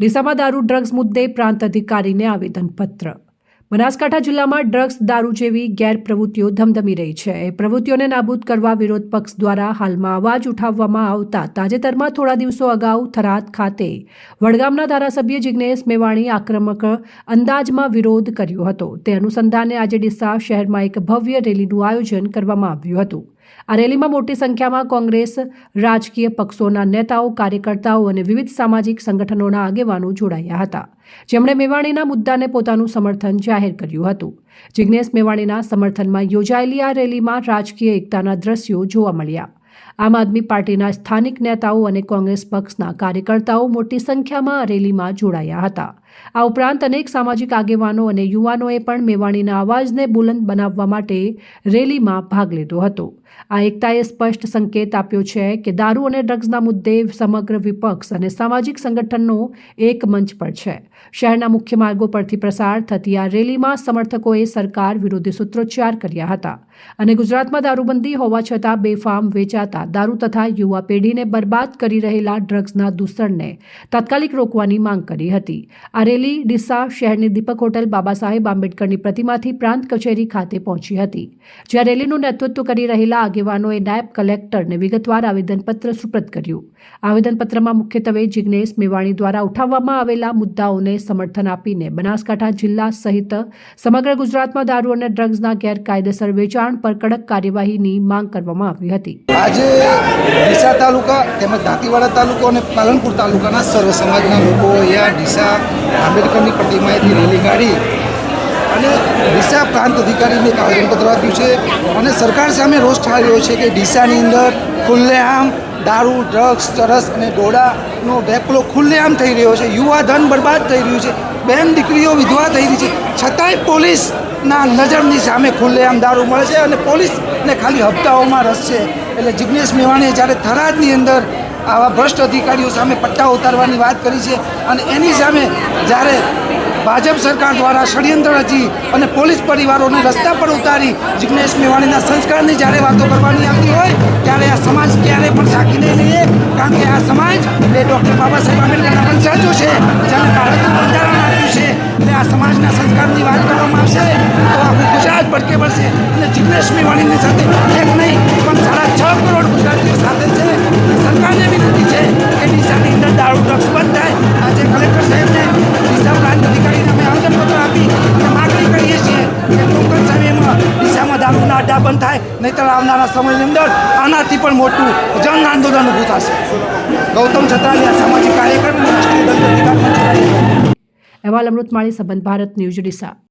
ડીસામાં દારૂ ડ્રગ્સ મુદ્દે પ્રાંત અધિકારીને આવેદનપત્ર. બનાસકાંઠા જિલ્લામાં ડ્રગ્સ દારૂ જેવી ગેરપ્રવૃત્તિઓ ધમધમી રહી છે. એ પ્રવૃત્તિઓને નાબૂદ કરવા વિરોધ પક્ષ દ્વારા હાલમાં અવાજ ઉઠાવવામાં આવતા તાજેતરમાં થોડા દિવસો અગાઉ થરાદ ખાતે વડગામના ધારાસભ્ય જિજ્ઞેશ મેવાણી આક્રમક અંદાજમાં વિરોધ કર્યો હતો. તે અનુસંધાને આજે ડીસા શહેરમાં એક ભવ્ય રેલીનું આયોજન કરવામાં આવ્યું હતું. આ રેલીમાં મોટી સંખ્યામાં કોંગ્રેસ, રાજકીય પક્ષોના નેતાઓ, કાર્યકર્તાઓ અને વિવિધ સામાજિક સંગઠનોના આગેવાનો જોડાયા હતા. જેમણે મેવાણીના મુદ્દાને પોતાનું સમર્થન જાહેર કર્યું હતું. જિજ્ઞેશ મેવાણીના સમર્થનમાં યોજાયેલી આ રેલીમાં રાજકીય એકતાના દ્રશ્યો જોવા મળ્યા. આમ આદમી પાર્ટીના સ્થાનિક નેતાઓ અને કોંગ્રેસ પક્ષના કાર્યકર્તાઓ મોટી સંખ્યામાં રેલીમાં જોડાયા હતા. આ ઉપરાંત અનેક સામાજિક આગેવાનો અને યુવાનોએ પણ મેવાણીના અવાજને બુલંદ બનાવવા માટે રેલીમાં ભાગ લીધો હતો. આ એકતાએ સ્પષ્ટ સંકેત આપ્યો છે કે દારૂ અને ડ્રગ્સના મુદ્દે સમગ્ર વિપક્ષ અને સામાજિક સંગઠનનો એક મંચ પર છે. શહેરના મુખ્ય માર્ગો પરથી પ્રસાર થતી આ રેલીમાં સમર્થકોએ સરકાર વિરોધી સૂત્રોચ્ચાર કર્યા હતા અને ગુજરાતમાં દારૂબંધી હોવા છતાં બેફામ વેચાતા દારૂ તથા યુવા પેઢીને બરબાદ કરી રહેલા ડ્રગ્સના દૂષણને તાત્કાલિક રોકવાની માંગ કરી હતી. આ રેલી ડીસા શહેરની દીપક હોટલ બાબા સાહેબ આંબેડકરની પ્રતિમાથી પ્રાંત કચેરી ખાતે પહોંચી હતી. જ્યાં રેલીનું નેતૃત્વ કરી રહેલા આગેવાનોએ નાયબ કલેક્ટરને વિગતવાર આવેદનપત્ર સુપ્રત કર્યું. આવેદનપત્રમાં મુખ્યત્વે જિજ્ઞેશ મેવાણી દ્વારા ઉઠાવવામાં આવેલા મુદ્દાઓને સમર્થન આપીને બનાસકાંઠા જિલ્લા સહિત સમગ્ર ગુજરાતમાં દારૂ અને ડ્રગ્સના ગેરકાયદેસર વેચાણ પર કડક કાર્યવાહીની માંગ કરવામાં આવી હતી. આજે ડીસા તાલુકા તેમજ દાંતીવાડા તાલુકો અને પાલનપુર તાલુકાના સર્વ સમાજના લોકો અહીંયા ડીસા આંબેડકરની પ્રતિમાએથી રેલી કાઢી અને ડીસા પ્રાંત અધિકારીને એક આવેદનપત્ર આપ્યું છે અને સરકાર સામે રોષ ઠારી રહ્યો છે કે ડીસાની અંદર ખુલ્લેઆમ દારૂ, ડ્રગ્સ, ચરસ અને ડોડાનો વેપલો ખુલ્લેઆમ થઈ રહ્યો છે. યુવા ધન બરબાદ થઈ રહ્યું છે. બેન દીકરીઓ વિધવા થઈ રહી છે. છતાંય પોલીસના નજરની સામે ખુલ્લેઆમ દારૂ મળે છે અને પોલીસને ખાલી હપ્તાઓમાં રસ છે. એટલે જિજ્ઞેશ મેવાણીએ જ્યારે થરાદની અંદર આવા ભ્રષ્ટ અધિકારીઓ સામે પટ્ટા ઉતારવાની વાત કરી છે અને એની સામે જ્યારે ભાજપ સરકાર દ્વારા ષડયંત્ર રચી અને પોલીસ પરિવારોને રસ્તા પર ઉતારી જિજ્ઞેશ મેવાણીના સંસ્કારની જ્યારે વાતો કરવાની આવતી હોય, ત્યારે આ સમાજ ક્યારે પણ સાકી નહીં લઈએ, કારણ કે આ સમાજ એ ડૉક્ટર બાબા સાહેબ આંબેડકરના વંશાજો છે, જેને ભારતનું બંધારણ આપ્યું છે. એટલે આ સમાજના સંસ્કારની વાત કરવામાં આવશે. ભટકે પડશે. અને જિજ્ઞેશ મેવાણીની સાથે એક નહીં, પણ સાડા છ કરોડ ગુજરાતીઓ સાથે છે સરકારને વિનંતી છે કે ડીસાની અંદર દારૂ ડ્રગ્સ બંધ થાય. આજે કલેક્ટર સાહેબને ડીસા પ્રાંત અધિકારીને અમે આવેદનપત્ર આપી અને માગણી કરીએ છીએ કે ટૂંક સમયમાં ડીસામાં દારૂના અડ્ડા બંધ થાય, નહીંતર આવનારા સમયની અંદર આનાથી પણ મોટું જન આંદોલન ઊભું થશે. ગૌતમ છત્રાલિયા સામાજિક કાર્યકર અને રાષ્ટ્રીય દંડ અધિકાર મંચ કાર્યકર. અહેવાલ અમૃતમાળી, સંબંધ ભારત, ન્યૂઝ ડીસા